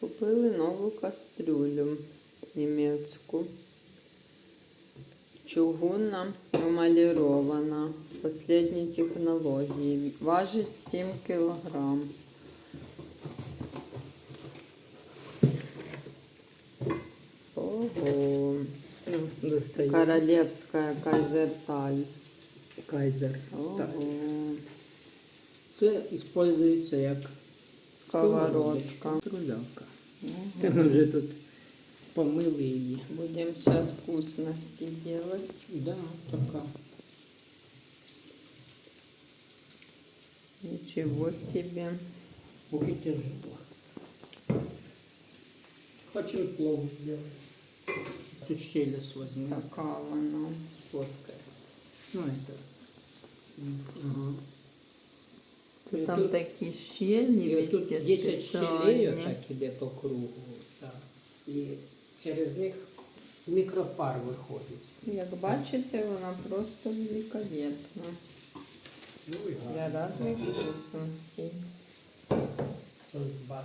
Купили нову кастрюлю німецьку. Чугунна емалірована. Последні технології. Важить 7 кілограм. Ого. Ну, достає. Королевская кайзерталь. Кайзер. Так. Ого. Це використовується як Сковородка. Трулявка. Це ми вже тут помили її. Будем сейчас вкусности делать. Да, така. Ничего себе. Поки тяжело. Хочем плов сделать. Тут щелес возьми. Такая она. Сфоткай. Ну, это. Ага. Це і там тут, такі щільні, і тут 10 щілей іде по кругу. Так. І через них мікропар виходить. Як бачите, вона просто великолепна. Ну, Для різних вкусностей. Тут два